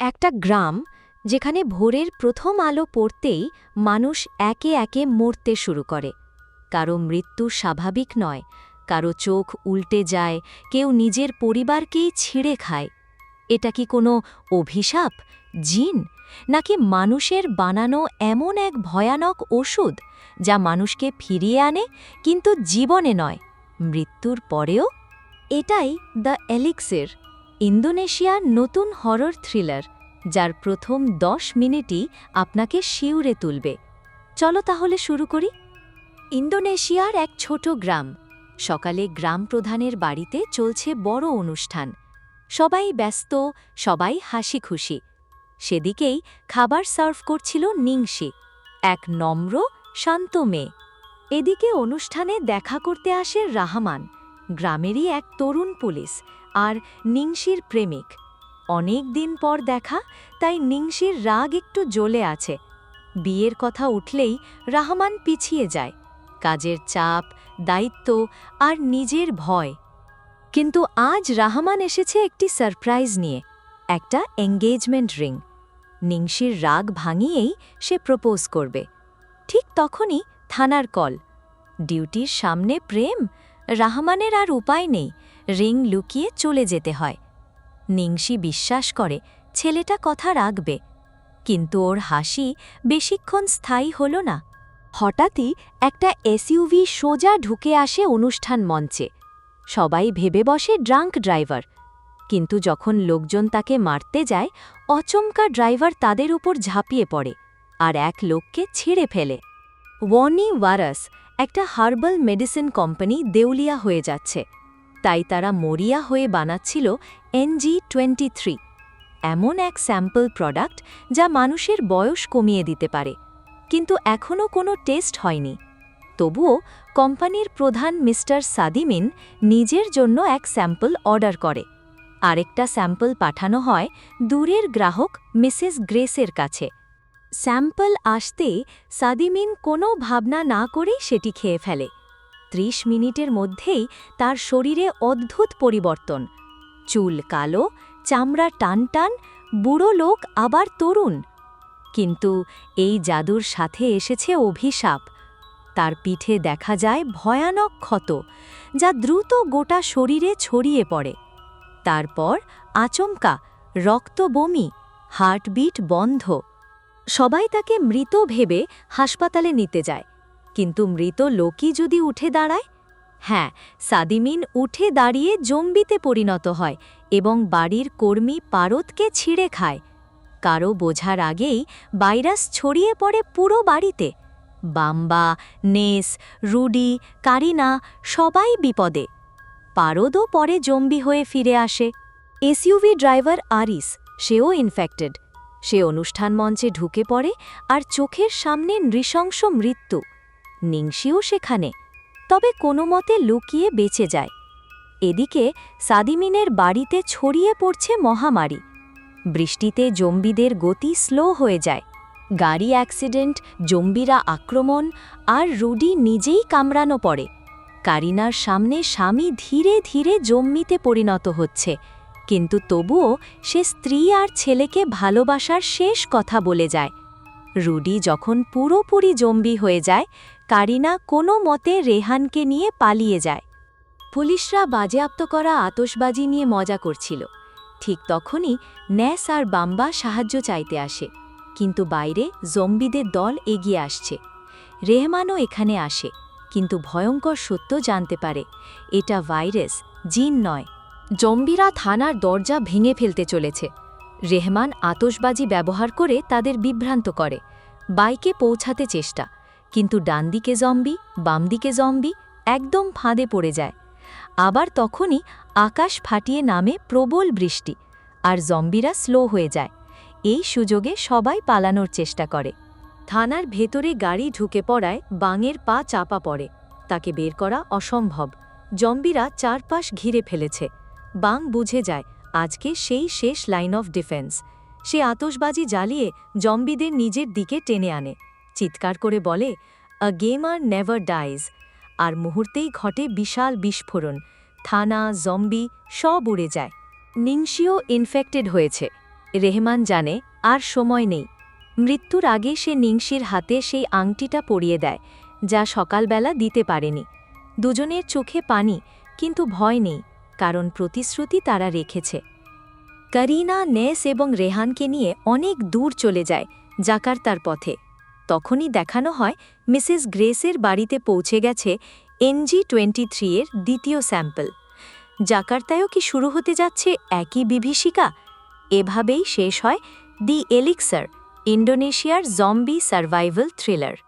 একটা গ্রাম যেখানে ভোরের প্রথম আলো পড়তেই মানুষ একে একে মরতে শুরু করে। কারও মৃত্যু স্বাভাবিক নয়, কারও চোখ উল্টে যায়, কেউ নিজের পরিবারকেই ছিঁড়ে খায়। এটা কি কোনো অভিশাপ, জিন, নাকি মানুষের বানানো এমন এক ভয়ানক ওষুধ যা মানুষকে ফিরিয়ে আনে কিন্তু জীবনে নয়, মৃত্যুর পরেও? এটাই দ্য এলিক্সের ইন্দোনেশিয়ার নতুন হরর থ্রিলার, যার প্রথম দশ মিনিটই আপনাকে শিউরে তুলবে। চলো তাহলে শুরু করি। ইন্দোনেশিয়ার এক ছোট গ্রাম, সকালে গ্রাম প্রধানের বাড়িতে চলছে বড় অনুষ্ঠান। সবাই ব্যস্ত, সবাই হাসি খুশি সেদিকেই খাবার সার্ভ করছিল নিংশি, এক নম্র, শান্ত মেয়ে। এদিকে অনুষ্ঠানে দেখা করতে আসে রাহমান, গ্রামেরই এক তরুণ পুলিশ। আর নিংশির প্রেমিক। অনেক দিন পর দেখা, তাই নিংশির রাগ একটু জ্বলে আছে। বিয়ের কথা উঠলেই রাহমান পিছিয়ে যায়। কাজের চাপ, দায়িত্ব আর নিজের ভয়। কিন্তু আজ রাহমান এসেছে একটি সারপ্রাইজ নিয়ে, একটা এঙ্গেজমেন্ট রিং। নিংশির রাগ ভাঙিয়েই সে প্রপোজ করবে। ঠিক তখনই থানার কল। ডিউটির সামনে প্রেম? রাহমানের আর উপায় নেই। রিং লুকিয়ে চলে যেতে হয়। নিংশি বিশ্বাস করে, ছেলেটা কথা রাখবে। কিন্তু ওর হাসি বেশিক্ষণ স্থায়ী হল না। হঠাৎই একটা এসইউভি সোজা ঢুকে আসে অনুষ্ঠান মঞ্চে। সবাই ভেবে বসে ড্রাঙ্ক ড্রাইভার। কিন্তু যখন লোকজন তাকে মারতে যায়, অচমকা ড্রাইভার তাদের উপর ঝাঁপিয়ে পড়ে আর এক লোককে ছিঁড়ে ফেলে। ওয়ানি ওয়ারাস, একটা হার্বাল মেডিসিন কোম্পানি, দেউলিয়া হয়ে যাচ্ছে। তাই তারা মরিয়া হয়ে বানাচ্ছিল এনজি টোয়েন্টি থ্রি, এমন এক স্যাম্পল প্রোডাক্ট যা মানুষের বয়স কমিয়ে দিতে পারে, কিন্তু এখনও কোনো টেস্ট হয়নি। তবুও কোম্পানির প্রধান মিস্টার সাদিমিন নিজের জন্য এক স্যাম্পল অর্ডার করে। আরেকটা স্যাম্পল পাঠানো হয় দূরের গ্রাহক মিসেস গ্রেসের কাছে। স্যাম্পল আসতে সাদিমিন কোনো ভাবনা না করেই সেটি খেয়ে ফেলে। ত্রিশ মিনিটের মধ্যেই তার শরীরে অদ্ভুত পরিবর্তন। চুল কালো, চামড়া টান টান বুড়ো লোক আবার তরুণ। কিন্তু এই জাদুর সাথে এসেছে অভিশাপ। তার পিঠে দেখা যায় ভয়ানক ক্ষত, যা দ্রুত গোটা শরীরে ছড়িয়ে পড়ে। তারপর আচমকা, রক্ত বমি, হার্টবিট বন্ধ। সবাই তাকে মৃত ভেবে হাসপাতালে নিতে যায়। কিন্তু মৃত লোকই যদি উঠে দাঁড়ায়? হ্যাঁ সাদিমিন উঠে দাঁড়িয়ে জম্বিতে পরিণত হয় এবং বাড়ির কর্মী পারতকে ছিঁড়ে খায়। কারও বোঝার আগেই ভাইরাস ছড়িয়ে পড়ে পুরো বাড়িতে। বাম্বা, নেস, রুডি, কারিনা সবাই বিপদে। পারদও পরে জম্বি হয়ে ফিরে আসে। এসইউভি ড্রাইভার আরিস, সেও ইনফেক্টেড সে অনুষ্ঠান মঞ্চে ঢুকে পড়ে আর চোখের সামনে নৃশংস মৃত্যু। নিংশিও সেখানে, তবে কোনো মতে লুকিয়ে বেঁচে যায়। এদিকে সাদিমিনের বাড়িতে ছড়িয়ে পড়ছে মহামারী। বৃষ্টিতে জম্বিদের গতি স্লো হয়ে যায়। গাড়ি অ্যাক্সিডেন্ট, জম্বিরা আক্রমণ আর রুডি নিজেই কামড়ানো পড়ে। কারিনার সামনে স্বামী ধীরে ধীরে জম্মিতে পরিণত হচ্ছে, কিন্তু তবুও সে স্ত্রী আর ছেলেকে ভালোবাসার শেষ কথা বলে যায়। রুডি যখন পুরোপুরি জম্বি হয়ে যায় কারিনা কোনো মতে রেহানকে নিয়ে পালিয়ে যায়। পুলিশরা বাজেয়াপ্ত করা আতসবাজি নিয়ে মজা করছিল। ঠিক তখনই ন্যাস আর বাম্বা সাহায্য চাইতে আসে, কিন্তু বাইরে জম্বিদের দল এগিয়ে আসছে। রেহমানও এখানে আসে, কিন্তু ভয়ঙ্কর সত্য জানতে পারে, এটা ভাইরাস, জিন নয়। জম্বিরা থানার দরজা ভেঙে ফেলতে চলেছে। রেহমান আতসবাজি ব্যবহার করে তাদের বিভ্রান্ত করে। বাইকে পৌঁছাতে চেষ্টা কিন্তু ডানদিকে জম্বি বামদিকে জম্বি একদম ফাঁদে পড়ে যায়। আবার তখনই আকাশ ফাটিয়ে নামে প্রবল বৃষ্টি আর জম্বিরা স্লো হয়ে যায়। এই সুযোগে সবাই পালানোর চেষ্টা করে। থানার ভেতরে গাড়ি ঢুকে পড়ায় বাঙের পা চাপা পড়ে। তাকে বের করা অসম্ভব। জম্বিরা চারপাশ ঘিরে ফেলেছে। বাং বুঝে যায়, আজকে সেই শেষ লাইন অফ ডিফেন্স সে আতসবাজি জ্বালিয়ে জম্বিদের নিজের দিকে টেনে আনে। চিৎকার করে বলে আ গেমার নেভার ডাইজ আর মুহূর্তেই ঘটে বিশাল বিস্ফোরণ। থানা জম্বি সব উড়ে যায়। নিংশিও ইনফেক্টেড হয়েছে। রেহমান জানে, আর সময় নেই। মৃত্যুর আগে সে নিংসির হাতে সেই আংটিটা পরিয়ে দেয়, যা সকালবেলা দিতে পারেনি। দুজনের চোখে পানি, কিন্তু ভয় নেই, কারণ প্রতিশ্রুতি তারা রেখেছে। করিনা, নেস এবং রেহানকে নিয়ে অনেক দূর চলে যায়, জাকার্তার পথে। তখনই দেখানো হয় মিসেস গ্রেসের বাড়িতে পৌঁছে গেছে এনজি টোয়েন্টি এর দ্বিতীয় স্যাম্পল। জাকার্তায়ও কি শুরু হতে যাচ্ছে একই বিভীষিকা? এভাবেই শেষ হয় দি এলিক্সার ইন্ডোনেশিয়ার জম্বি সার্ভাইভাল থ্রিলার।